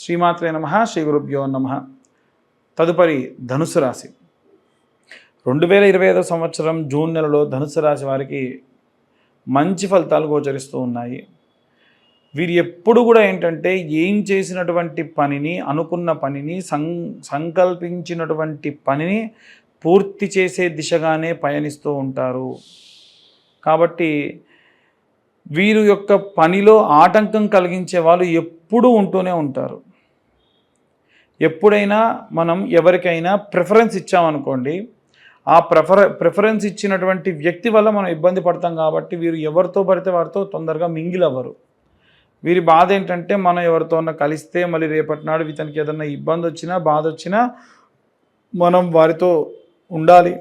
శ్రీమాత్రే నమ శ్రీ గురుభ్యో నమ. తదుపరి ధనుసు రాశి. రెండు వేల ఇరవై ఐదో సంవత్సరం జూన్ నెలలో ధనుసు రాశి వారికి మంచి ఫలితాలు గోచరిస్తూ ఉన్నాయి. వీరు ఎప్పుడు కూడా ఏంటంటే ఏం చేసినటువంటి పనిని అనుకున్న పనిని సం సంకల్పించినటువంటి పనిని పూర్తి చేసే దిశగానే పయనిస్తూ ఉంటారు. కాబట్టి వీరు యొక్క పనిలో ఆటంకం కలిగించే వాళ్ళు ఎప్పుడూ ఉంటూనే ఉంటారు. ఎప్పుడైనా మనం ఎవరికైనా ప్రిఫరెన్స్ ఇచ్చామనుకోండి ఆ ప్రిఫర ప్రిఫరెన్స్ ఇచ్చినటువంటి వ్యక్తి వల్ల మనం ఇబ్బంది పడతాం కాబట్టి వీరు ఎవరితో పడితే వారితో తొందరగా మింగిల్ అవ్వరు వీరి బాధ ఏంటంటే మనం ఎవరితోన్నా కలిస్తే మళ్ళీ రేపటి నాడు ఇతనికి ఏదన్నా ఇబ్బంది వచ్చినా బాధ వచ్చినా మనం వారితో ఉండాలి.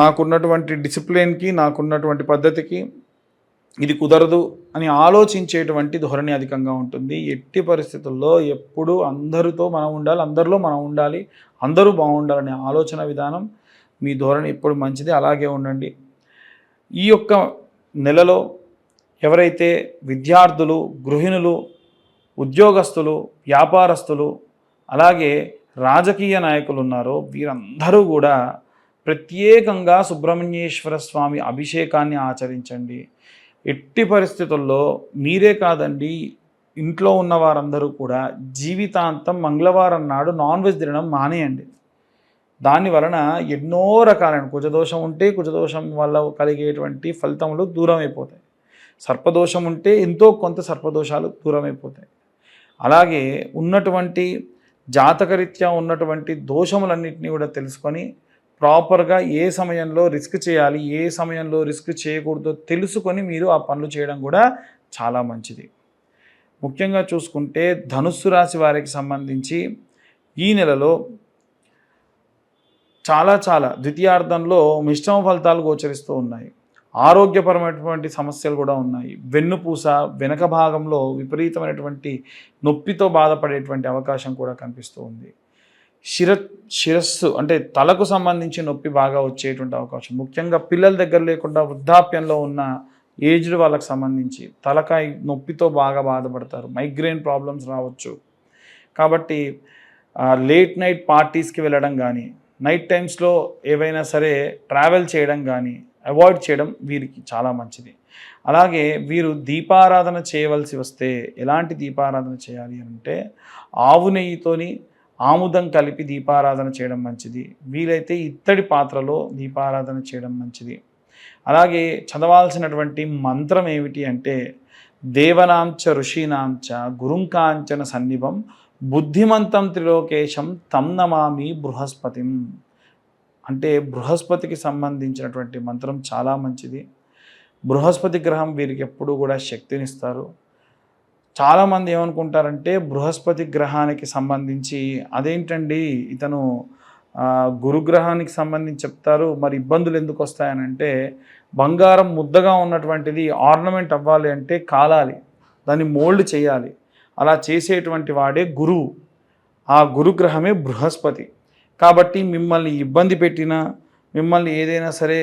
నాకున్నటువంటి డిసిప్లిన్కి నాకున్నటువంటి పద్ధతికి ఇది కుదరదు అని ఆలోచించేటువంటి ధోరణి అధికంగా ఉంటుంది. ఎట్టి పరిస్థితుల్లో ఎప్పుడు అందరితో మనం ఉండాలి అందరిలో మనం ఉండాలి అందరూ బాగుండాలనే ఆలోచన విధానం మీ ధోరణి ఎప్పుడు మంచిది అలాగే ఉండండి. ఈ యొక్క నెలలో ఎవరైతే విద్యార్థులు గృహిణులు ఉద్యోగస్తులు వ్యాపారస్తులు అలాగే రాజకీయ నాయకులు ఉన్నారో వీరందరూ కూడా ప్రత్యేకంగా సుబ్రహ్మణ్యేశ్వర స్వామి అభిషేకాన్ని ఆచరించండి. ఎట్టి పరిస్థితుల్లో మీరే కాదండి ఇంట్లో ఉన్న వారందరూ కూడా జీవితాంతం మంగళవారం నాడు నాన్ వెజ్ తినడం మానేయండి. దాని వలన ఎన్నో రకాలైన కుజదోషం ఉంటే కుజదోషం వల్ల కలిగేటువంటి ఫలితములు దూరం అయిపోతాయి సర్పదోషం ఉంటే ఎంతో కొంత సర్పదోషాలు దూరం అయిపోతాయి అలాగే ఉన్నటువంటి జాతకరీత్యా ఉన్నటువంటి దోషములన్నింటినీ కూడా తెలుసుకొని ప్రాపర్గా ఏ సమయంలో రిస్క్ చేయాలి ఏ సమయంలో రిస్క్ చేయకూడదో తెలుసుకొని మీరు ఆ పనులు చేయడం కూడా చాలా మంచిది. ముఖ్యంగా చూసుకుంటే ధనుస్సు రాశి వారికి సంబంధించి ఈ నెలలో చాలా చాలా ద్వితీయార్థంలో మిశ్రమ ఫలితాలు గోచరిస్తూ ఉన్నాయి. ఆరోగ్యపరమైనటువంటి సమస్యలు కూడా ఉన్నాయి. వెన్నుపూస వెనక భాగంలో విపరీతమైనటువంటి నొప్పితో బాధపడేటువంటి అవకాశం కూడా కనిపిస్తూ ఉంది. శిర శిరస్సు అంటే తలకు సంబంధించి నొప్పి బాగా వచ్చేటువంటి అవకాశం. ముఖ్యంగా పిల్లల దగ్గర లేకుండా వృద్ధాప్యంలో ఉన్న ఏజ్డ్ వాళ్ళకి సంబంధించి తలకాయ నొప్పితో బాగా బాధపడతారు. మైగ్రేన్ ప్రాబ్లమ్స్ రావచ్చు. కాబట్టి లేట్ నైట్ పార్టీస్కి వెళ్ళడం కానీ నైట్ టైమ్స్లో ఏవైనా సరే ట్రావెల్ చేయడం కానీ అవాయిడ్ చేయడం వీరికి చాలా మంచిది. అలాగే వీరు దీపారాధన చేయవలసి వస్తే ఎలాంటి దీపారాధన చేయాలి అంటే ఆవు నెయ్యితోని ఆముదం కలిపి దీపారాధన చేయడం మంచిది. వీలైతే ఇత్తడి పాత్రలో దీపారాధన చేయడం మంచిది. అలాగే చదవాల్సినటువంటి మంత్రం ఏమిటి అంటే దేవనాంచ ఋషీనాంచ గురుంకాంచన సన్నిభం బుద్ధిమంతం త్రిలోకేశం తం నమామి బృహస్పతిం. అంటే బృహస్పతికి సంబంధించినటువంటి మంత్రం చాలా మంచిది. బృహస్పతి గ్రహం వీరికి ఎప్పుడూ కూడా శక్తినిస్తారు. చాలామంది ఏమనుకుంటారంటే బృహస్పతి గ్రహానికి సంబంధించి అదేంటండి ఇతను గురుగ్రహానికి సంబంధించి చెప్తారు మరి ఇబ్బందులు ఎందుకు వస్తాయనంటే బంగారం ముద్దగా ఉన్నటువంటిది ఆర్నమెంట్ అవ్వాలి అంటే కాలాలి దాన్ని మోల్డ్ చేయాలి. అలా చేసేటువంటి వాడే గురువు. ఆ గురుగ్రహమే బృహస్పతి. కాబట్టి మిమ్మల్ని ఇబ్బంది పెట్టినా మిమ్మల్ని ఏదైనా సరే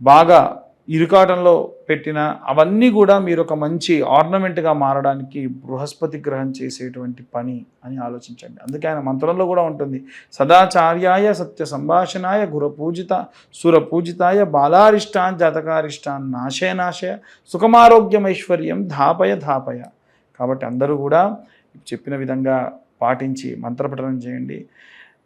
బాగా ఇరుకాటంలో పెట్టిన అవన్నీ కూడా మీరు ఒక మంచి ఆర్నమెంట్గా మారడానికి బృహస్పతి గ్రహం చేసేటువంటి పని అని ఆలోచించండి. అందుకే ఆయన మంత్రంలో కూడా ఉంటుంది. సదాచార్యాయ సత్య సంభాషణాయ గురపూజిత సురపూజితాయ బాలారిష్టాన్ జాతకారిష్టాన్ నాశయ నాశయ సుఖమారోగ్యమైశ్వర్యం ధాపయ ధాపయ. కాబట్టి అందరూ కూడా చెప్పిన విధంగా పాటించి మంత్రపఠనం చేయండి.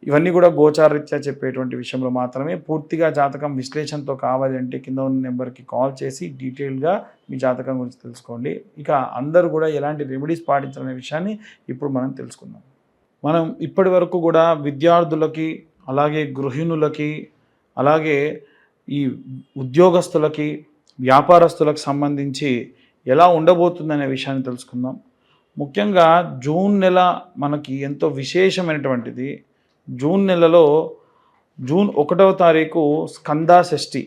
ఇవన్నీ కూడా గోచారరీత్యా చెప్పేటువంటి విషయంలో మాత్రమే పూర్తిగా జాతకం విశ్లేషణతో కావాలి అంటే కింద ఉన్న నెంబర్కి కాల్ చేసి డీటెయిల్గా మీ జాతకం గురించి తెలుసుకోండి. ఇక అందరూ కూడా ఎలాంటి రెమెడీస్ పాటించాలనే విషయాన్ని ఇప్పుడు మనం తెలుసుకుందాం. మనం ఇప్పటి వరకు కూడా విద్యార్థులకి అలాగే గృహిణులకి అలాగే ఈ ఉద్యోగస్తులకి వ్యాపారస్తులకు సంబంధించి ఎలా ఉండబోతుందనే విషయాన్ని తెలుసుకుందాం. ముఖ్యంగా జూన్ నెల మనకి ఎంతో విశేషమైనటువంటిది. జూన్ నెలలో జూన్ ఒకటవ తారీఖు స్కందా షష్ఠి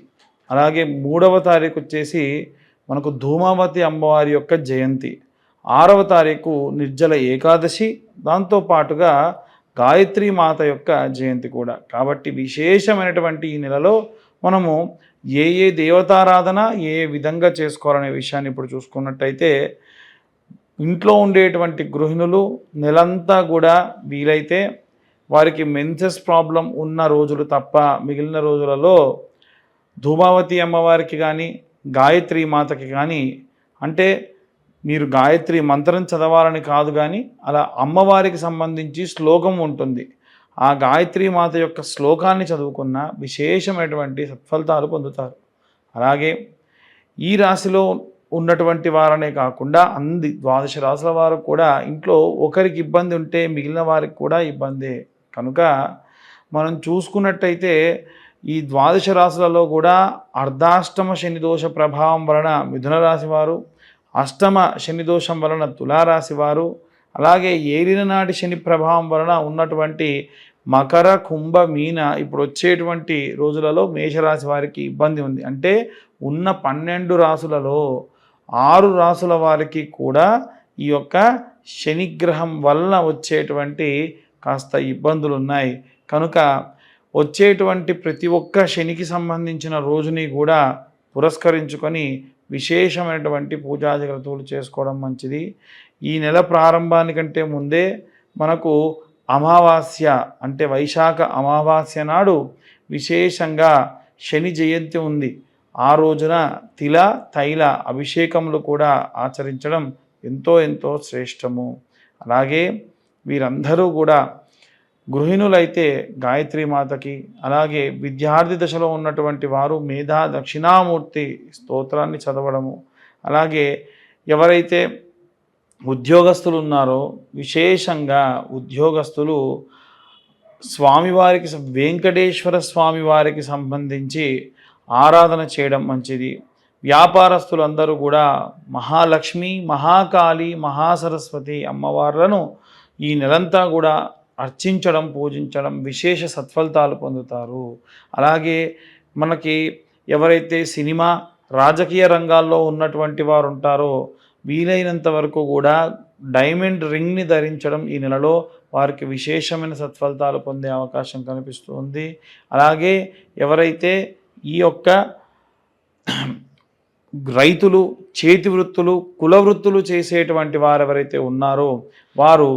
అలాగే మూడవ తారీఖు వచ్చేసి మనకు ధూమావతి అమ్మవారి యొక్క జయంతి. ఆరవ తారీఖు నిర్జల ఏకాదశి దాంతో పాటుగా గాయత్రి మాత యొక్క జయంతి కూడా. కాబట్టి విశేషమైనటువంటి ఈ నెలలో మనము ఏ ఏ దేవతారాధన ఏ విధంగా చేసుకోవాలనే విషయాన్ని ఇప్పుడు చూసుకున్నట్టయితే ఇంట్లో ఉండేటువంటి గృహిణులు నెలంతా కూడా వీలైతే వారికి మెన్సెస్ ప్రాబ్లం ఉన్న రోజులు తప్ప మిగిలిన రోజులలో ధూమావతి అమ్మవారికి కానీ గాయత్రి మాతకి కానీ అంటే మీరు గాయత్రి మంత్రం చదవాలని కాదు కానీ అలా అమ్మవారికి సంబంధించి శ్లోకం ఉంటుంది. ఆ గాయత్రి మాత యొక్క శ్లోకాన్ని చదువుకున్న విశేషమైనటువంటి సత్ఫలితాలు పొందుతారు. అలాగే ఈ రాశిలో ఉన్నటువంటి వారనే కాకుండా అంది ద్వాదశ రాశుల వారు కూడా ఇంట్లో ఒకరికి ఇబ్బంది ఉంటే మిగిలిన వారికి కూడా ఇబ్బందే. కనుక మనం చూసుకున్నట్టయితే ఈ ద్వాదశ రాశులలో కూడా అర్ధాష్టమ శనిదోష ప్రభావం వలన మిథున రాశి వారు అష్టమ శనిదోషం వలన తులారాశి వారు అలాగే ఏలిన నాటి శని ప్రభావం వలన ఉన్నటువంటి మకర కుంభ మీన ఇప్పుడు వచ్చేటువంటి రోజులలో మేషరాశి వారికి ఇబ్బంది ఉంది. అంటే ఉన్న పన్నెండు రాసులలో ఆరు రాసుల వారికి కూడా ఈ యొక్క శనిగ్రహం వల్ల వచ్చేటువంటి కాస్త ఇబ్బందులు ఉన్నాయి. కనుక వచ్చేటువంటి ప్రతి ఒక్క శనికి సంబంధించిన రోజుని కూడా పురస్కరించుకొని విశేషమైనటువంటి పూజా జాగ్రత్తలు చేసుకోవడం మంచిది. ఈ నెల ప్రారంభానికంటే ముందే మనకు అమావాస్య అంటే వైశాఖ అమావాస్య నాడు విశేషంగా శని జయంతి ఉంది. ఆ రోజున తిల తైల అభిషేకములు కూడా ఆచరించడం ఎంతో ఎంతో శ్రేష్టము. అలాగే వీరందరూ కూడా గృహిణులైతే గాయత్రి మాతకి అలాగే విద్యార్థి దశలో ఉన్నటువంటి వారు మేధా దక్షిణామూర్తి స్తోత్రాన్ని చదవడము అలాగే ఎవరైతే ఉద్యోగస్తులు ఉన్నారో విశేషంగా ఉద్యోగస్తులు స్వామివారికి వెంకటేశ్వర స్వామివారికి సంబంధించి ఆరాధన చేయడం మంచిది. వ్యాపారస్తులందరూ కూడా మహాలక్ష్మి మహాకాళి మహాసరస్వతి అమ్మవార్లను ఈ నెలంతా కూడా అర్చించడం పూజించడం విశేష సత్ఫలితాలు పొందుతారు. అలాగే మనకి ఎవరైతే సినిమా రాజకీయ రంగాల్లో ఉన్నటువంటి వారు ఉంటారో వీలైనంత వరకు కూడా డైమండ్ రింగ్ని ధరించడం ఈ నెలలో వారికి విశేషమైన సత్ఫలితాలు పొందే అవకాశం కనిపిస్తుంది అలాగే ఎవరైతే ఈ యొక్క రైతులు చేతి వృత్తులు కుల వృత్తులు చేసేటువంటి వారు ఎవరైతే ఉన్నారో వారు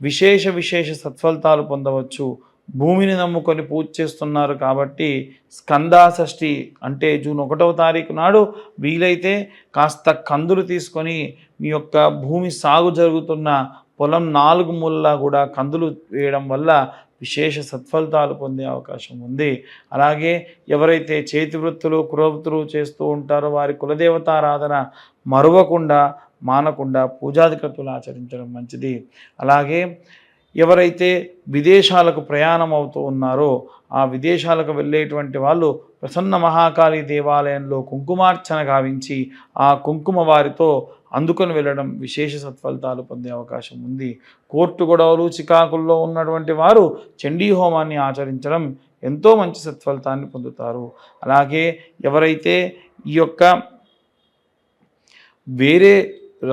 విశేష విశేష సత్ఫలితాలు పొందవచ్చు. భూమిని నమ్ముకొని పూజ చేస్తున్నారు కాబట్టి స్కందాషష్ఠి అంటే జూన్ ఒకటవ తారీఖు నాడు వీలైతే కాస్త కందులు తీసుకొని మీ యొక్క భూమి సాగు జరుగుతున్న పొలం నాలుగు మూలలా కూడా కందులు వేయడం వల్ల విశేష సత్ఫలితాలు పొందే అవకాశం ఉంది. అలాగే ఎవరైతే చేతి వృత్తులు కులవృత్తులు చేస్తూ ఉంటారో వారి కులదేవతారాధన మరువకుండా మానకుండా పూజాధికతులు ఆచరించడం మంచిది. అలాగే ఎవరైతే విదేశాలకు ప్రయాణం అవుతూ ఉన్నారో ఆ విదేశాలకు వెళ్ళేటువంటి వాళ్ళు ప్రసన్న మహాకాళి దేవాలయంలో కుంకుమార్చన గావించి ఆ కుంకుమ వారితో అందుకొని వెళ్ళడం విశేష సత్ఫలితాలు పొందే అవకాశం ఉంది. కోర్టు గొడవలు చికాకుల్లో ఉన్నటువంటి వారు చండీ హోమాన్ని ఆచరించడం ఎంతో మంచి సత్ఫలితాన్ని పొందుతారు. అలాగే ఎవరైతే ఈ యొక్క వేరే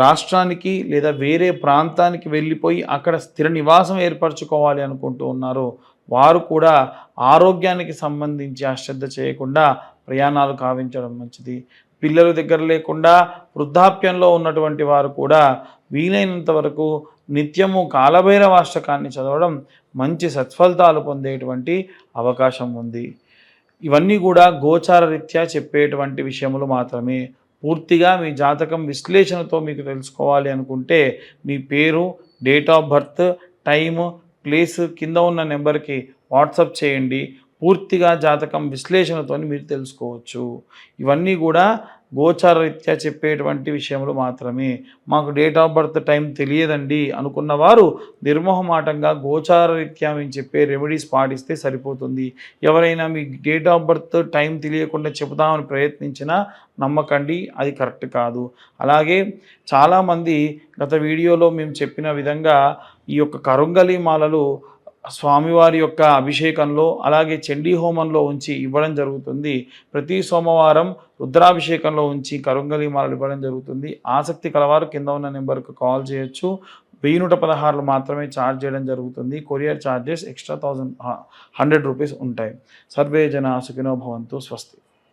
రాష్ట్రానికి లేదా వేరే ప్రాంతానికి వెళ్ళిపోయి అక్కడ స్థిర నివాసం ఏర్పరచుకోవాలి అనుకుంటూ ఉన్నారో వారు కూడా ఆరోగ్యానికి సంబంధించి అశ్రద్ధ చేయకుండా ప్రయాణాలు కావించడం మంచిది. పిల్లలు దగ్గర లేకుండా వృద్ధాప్యంలో ఉన్నటువంటి వారు కూడా వీలైనంత వరకు నిత్యము కాలభైరవాష్టకాన్ని చదవడం మంచి సత్ఫలితాలు పొందేటువంటి అవకాశం ఉంది. ఇవన్నీ కూడా గోచార రీత్యా చెప్పేటువంటి విషయములు మాత్రమే. పూర్తిగా మీ జాతకం విశ్లేషణతో మీకు తెలుసుకోవాలి అనుకుంటే మీ పేరు date of birth time place కింద ఉన్న నెంబర్కి వాట్సప్ చేయండి. పూర్తిగా జాతకం విశ్లేషణతో మీరు తెలుసుకోవచ్చు. ఇవన్నీ కూడా గోచార రీత్యా చెప్పేటువంటి విషయంలో మాత్రమే. మాకు డేట్ ఆఫ్ బర్త్ టైం తెలియదండి అనుకున్న వారు నిర్మోహమాటంగా గోచార రీత్యా మేము చెప్పే రెమెడీస్ పాటిస్తే సరిపోతుంది. ఎవరైనా మీ డేట్ ఆఫ్ బర్త్ టైం తెలియకుండా చెబుదామని ప్రయత్నించినా నమ్మకండి అది కరెక్ట్ కాదు. అలాగే చాలామంది గత వీడియోలో మేము చెప్పిన విధంగా ఈ యొక్క కరుంగలి మాలలు స్వామివారి యొక్క అభిషేకంలో అలాగే చండీ హోమంలో ఉంచి ఇవ్వడం జరుగుతుంది. ప్రతి సోమవారం రుద్రాభిషేకంలో ఉంచి కరుంగలి మాలలు ఇవ్వడం జరుగుతుంది. ఆసక్తి కలవారు కింద ఉన్న నెంబర్కు కాల్ చేయొచ్చు. వెయ్యి నూట పదహారులు మాత్రమే ఛార్జ్ చేయడం జరుగుతుంది. Courier charges extra thousand hundred rupees ఉంటాయి. సర్వే జన సుఖినో భవంతు స్వస్తి.